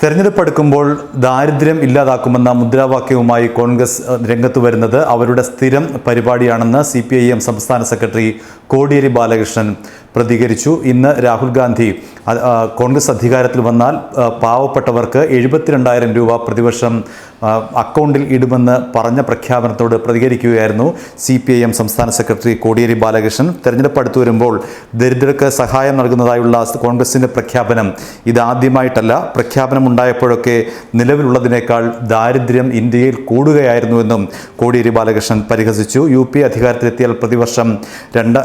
തെരഞ്ഞെടുപ്പ് ദാരിദ്ര്യം ഇല്ലാതാക്കുമെന്ന മുദ്രാവാക്യവുമായി കോൺഗ്രസ് രംഗത്ത് വരുന്നത് അവരുടെ സ്ഥിരം പരിപാടിയാണെന്ന് സി പി ഐ എം സംസ്ഥാന സെക്രട്ടറി കോടിയേരി ബാലകൃഷ്ണൻ പ്രതികരിച്ചു. ഇന്ന് രാഹുൽ ഗാന്ധി കോൺഗ്രസ് അധികാരത്തിൽ വന്നാൽ പാവപ്പെട്ടവർക്ക് എഴുപത്തിരണ്ടായിരം രൂപ പ്രതിവർഷം അക്കൗണ്ടിൽ ഇടുമെന്ന് പറഞ്ഞ പ്രഖ്യാപനത്തോട് പ്രതികരിക്കുകയായിരുന്നു സി പി ഐ എം സംസ്ഥാന സെക്രട്ടറി കോടിയേരി ബാലകൃഷ്ണൻ. തെരഞ്ഞെടുപ്പ് അടുത്തു വരുമ്പോൾ ദരിദ്രർക്ക് സഹായം നൽകുന്നതായുള്ള കോൺഗ്രസിന്റെ പ്രഖ്യാപനം ഇതാദ്യമായിട്ടല്ല. പ്രഖ്യാപനം ഉണ്ടായപ്പോഴൊക്കെ നിലവിലുള്ളതിനേക്കാൾ ദാരിദ്ര്യം ഇന്ത്യയിൽ കൂടുകയായിരുന്നുവെന്നും കോടിയേരി ബാലകൃഷ്ണൻ പരിഹസിച്ചു. യു പി അധികാരത്തിലെത്തിയാൽ പ്രതിവർഷം രണ്ട്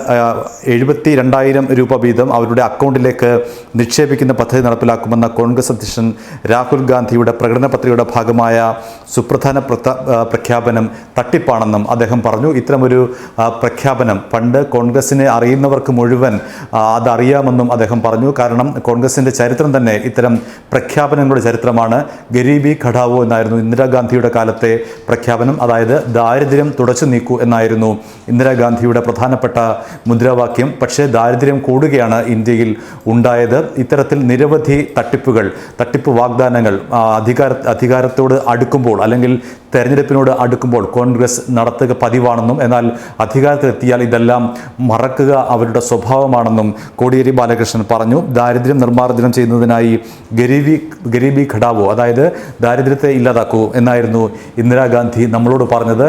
എഴുപത്തി രണ്ടായിരം രൂപ വീതം അവരുടെ അക്കൗണ്ടിലേക്ക് നിക്ഷേപിക്കുന്ന പദ്ധതി നടപ്പിലാക്കുമെന്ന കോൺഗ്രസ് അധ്യക്ഷൻ രാഹുൽ ഗാന്ധിയുടെ പ്രകടന പത്രികയുടെ ഭാഗമായ സുപ്രധാന പ്രഖ്യാപനം തട്ടിപ്പാണെന്നും അദ്ദേഹം പറഞ്ഞു. ഇത്തരമൊരു പ്രഖ്യാപനം പണ്ട് കോൺഗ്രസിനെ അറിയുന്നവർക്ക് മുഴുവൻ അതറിയാമെന്നും അദ്ദേഹം പറഞ്ഞു. കാരണം കോൺഗ്രസിന്റെ ചരിത്രം തന്നെ ഇത്തരം പ്രഖ്യാപനങ്ങളുടെ ചരിത്രമാണ്. ഗരീബി ഘടാവോ എന്നായിരുന്നു ഇന്ദിരാഗാന്ധിയുടെ കാലത്തെ പ്രഖ്യാപനം. അതായത് ദാരിദ്ര്യം തുടച്ചു നീക്കൂ എന്നായിരുന്നു ഇന്ദിരാഗാന്ധിയുടെ പ്രധാനപ്പെട്ട മുദ്രാവാക്യം. പക്ഷേ ദാരിദ്ര്യം കൂടുകയാണ് ഇന്ത്യയിൽ ഉണ്ടായത്. ഇത്തരത്തിൽ നിരവധി തട്ടിപ്പുകൾ തട്ടിപ്പ് വാഗ്ദാനങ്ങൾ അധികാര അധികാരത്തോട് അടുക്കുമ്പോൾ അല്ലെങ്കിൽ തെരഞ്ഞെടുപ്പിനോട് അടുക്കുമ്പോൾ കോൺഗ്രസ് നടത്തുക പതിവാണെന്നും എന്നാൽ അധികാരത്തിലെത്തിയാൽ ഇതെല്ലാം മറക്കുക അവരുടെ സ്വഭാവമാണെന്നും കോടിയേരി ബാലകൃഷ്ണൻ പറഞ്ഞു. ദാരിദ്ര്യം നിർമ്മാർജനം ചെയ്യുന്നതിനായി ഗരീബി ഗരീബി ഘടാവോ അതായത് ദാരിദ്ര്യത്തെ ഇല്ലാതാക്കൂ എന്നായിരുന്നു ഇന്ദിരാഗാന്ധി നമ്മളോട് പറഞ്ഞത്.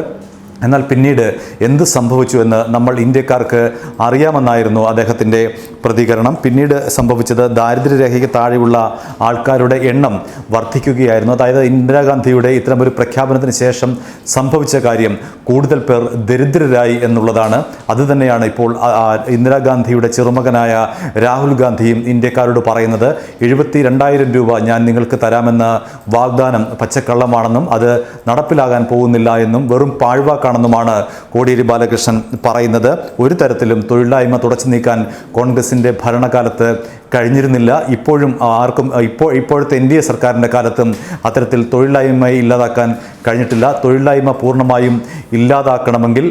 എന്നാൽ പിന്നീട് എന്ത് സംഭവിച്ചു എന്ന് നമ്മൾ ഇന്ത്യക്കാർക്ക് അറിയാമെന്നായിരുന്നു അദ്ദേഹത്തിന്റെ പ്രതികരണം. പിന്നീട് സംഭവിച്ചത് ദാരിദ്ര്യരേഖയ്ക്ക് താഴെയുള്ള ആൾക്കാരുടെ എണ്ണം വർദ്ധിക്കുകയായിരുന്നു. അതായത് ഇന്ദിരാഗാന്ധിയുടെ ഇത്തരമൊരു പ്രഖ്യാപനത്തിന് ശേഷം സംഭവിച്ച കാര്യം കൂടുതൽ പേർ ദരിദ്രരായി എന്നുള്ളതാണ്. അതുതന്നെയാണ് ഇപ്പോൾ ഇന്ദിരാഗാന്ധിയുടെ ചെറുമകനായ രാഹുൽ ഗാന്ധിയും ഇന്ത്യക്കാരോട് പറയുന്നത്. എഴുപത്തി രണ്ടായിരം രൂപ ഞാൻ നിങ്ങൾക്ക് തരാമെന്ന വാഗ്ദാനം പച്ചക്കള്ളമാണെന്നും അത് നടപ്പിലാകാൻ പോകുന്നില്ല എന്നും വെറും പാഴ്വാക്കാണെന്നുമാണ് കോടിയേരി ബാലകൃഷ്ണൻ പറയുന്നത്. ഒരു തരത്തിലും തൊഴിലില്ലായ്മ തുടച്ചു നീക്കാൻ കോൺഗ്രസിന്റെ ഭരണകാലത്ത് കഴിഞ്ഞിരുന്നില്ല. ഇപ്പോഴും ആർക്കും ഇപ്പോൾ ഇപ്പോഴത്തെ എൻ ഡി എ സർക്കാരിന്റെ കാലത്തും അത്തരത്തിൽ തൊഴിലില്ലായ്മയെ ഇല്ലാതാക്കാൻ കഴിഞ്ഞിട്ടില്ല. തൊഴിലില്ലായ്മ പൂർണമായും ഇല്ലാതാക്കണമെങ്കിൽ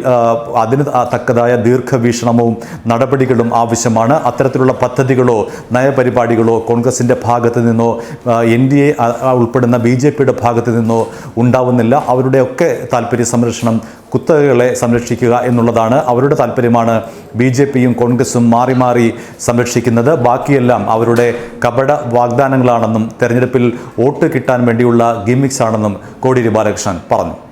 അതിന് തക്കതായ ദീർഘവീക്ഷണവും നടപടികളും ആവശ്യമാണ്. അത്തരത്തിലുള്ള പദ്ധതികളോ നയപരിപാടികളോ കോൺഗ്രസിന്റെ ഭാഗത്ത് നിന്നോ എൻ ഡി എ ഉൾപ്പെടുന്ന ബി ജെ പിയുടെ ഭാഗത്ത് നിന്നോ ഉണ്ടാവുന്നില്ല. അവരുടെയൊക്കെ താല്പര്യ സംരക്ഷണം കുത്തകകളെ സംരക്ഷിക്കുക എന്നുള്ളതാണ് അവരുടെ താല്പര്യമാണ്. ബി ജെ പിയും കോൺഗ്രസും മാറി മാറി സംരക്ഷിക്കുന്നത്. ബാക്കിയെല്ലാം അവരുടെ കപട വാഗ്ദാനങ്ങളാണെന്നും തെരഞ്ഞെടുപ്പിൽ വോട്ട് കിട്ടാൻ വേണ്ടിയുള്ള ഗിമിക്സ് ആണെന്നും കോടിയേരി ബാലകൃഷ്ണൻ പറഞ്ഞു.